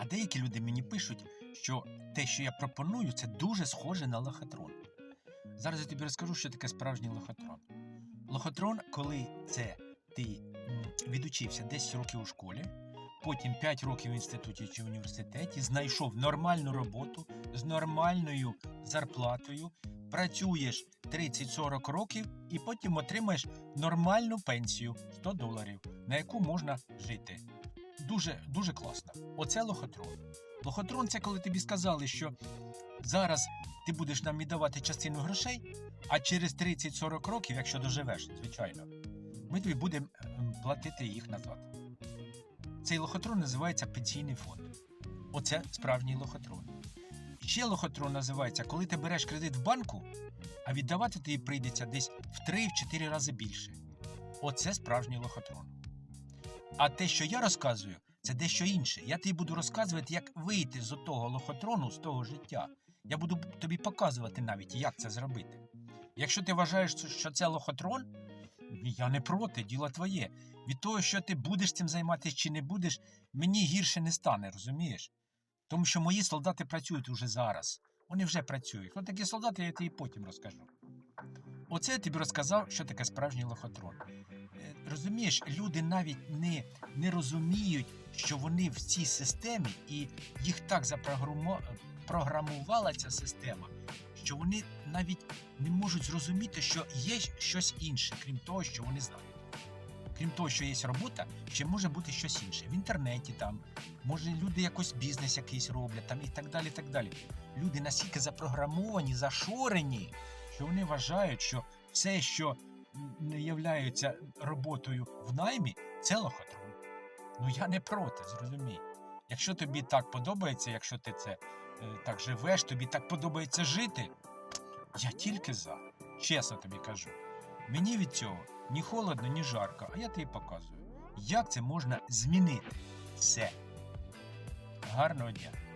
А деякі люди мені пишуть, що те, що я пропоную, це дуже схоже на лохотрон. Зараз я тобі розкажу, що таке справжній лохотрон. Лохотрон, коли це ти відучився 10 років у школі, потім 5 років в інституті чи університеті, знайшов нормальну роботу з нормальною зарплатою, працюєш 30-40 років і потім отримаєш нормальну пенсію 100 доларів, на яку можна жити. Дуже, дуже класно. Оце лохотрон. Лохотрон це коли тобі сказали, що зараз ти будеш нам віддавати частину грошей, а через 30-40 років, якщо доживеш, звичайно, ми тобі будемо ем, платити їх назад. Цей лохотрон називається пенсійний фонд. Оце справжній лохотрон. Ще лохотрон називається, коли ти береш кредит в банку, а віддавати тобі прийдеться десь в 3-4 рази більше. Оце справжній лохотрон. А те, що я розказую, це дещо інше. Я тобі буду розказувати, як вийти з того лохотрону, з того життя. Я буду тобі показувати навіть, як це зробити. Якщо ти вважаєш, що це лохотрон, я не проти, діло твоє. Від того, що ти будеш цим займатися чи не будеш, мені гірше не стане, розумієш? Тому що мої солдати працюють уже зараз. Вони вже працюють. Хто такі солдати, я тобі потім розкажу. Оце я тобі розказав, що таке справжній лохотрон. Е, Розумієш, люди навіть не, не розуміють, що вони в цій системі, і їх так запрограмувала ця система, що вони навіть не можуть зрозуміти, що є щось інше, крім того, що вони знають. Крім того, що є робота, ще може бути щось інше. В інтернеті там, може люди якось бізнес якийсь роблять там і так далі. так далі. Люди настільки запрограмовані, зашорені, що вони вважають, що все, що не являється роботою в наймі, це лохотрон. Ну я не проти, зрозумій. Якщо тобі так подобається, якщо ти це е, так живеш, тобі так подобається жити, я тільки за. Чесно тобі кажу. Мені від цього ні холодно, ні жарко, а я тобі показую, як це можна змінити все. Гарного дня!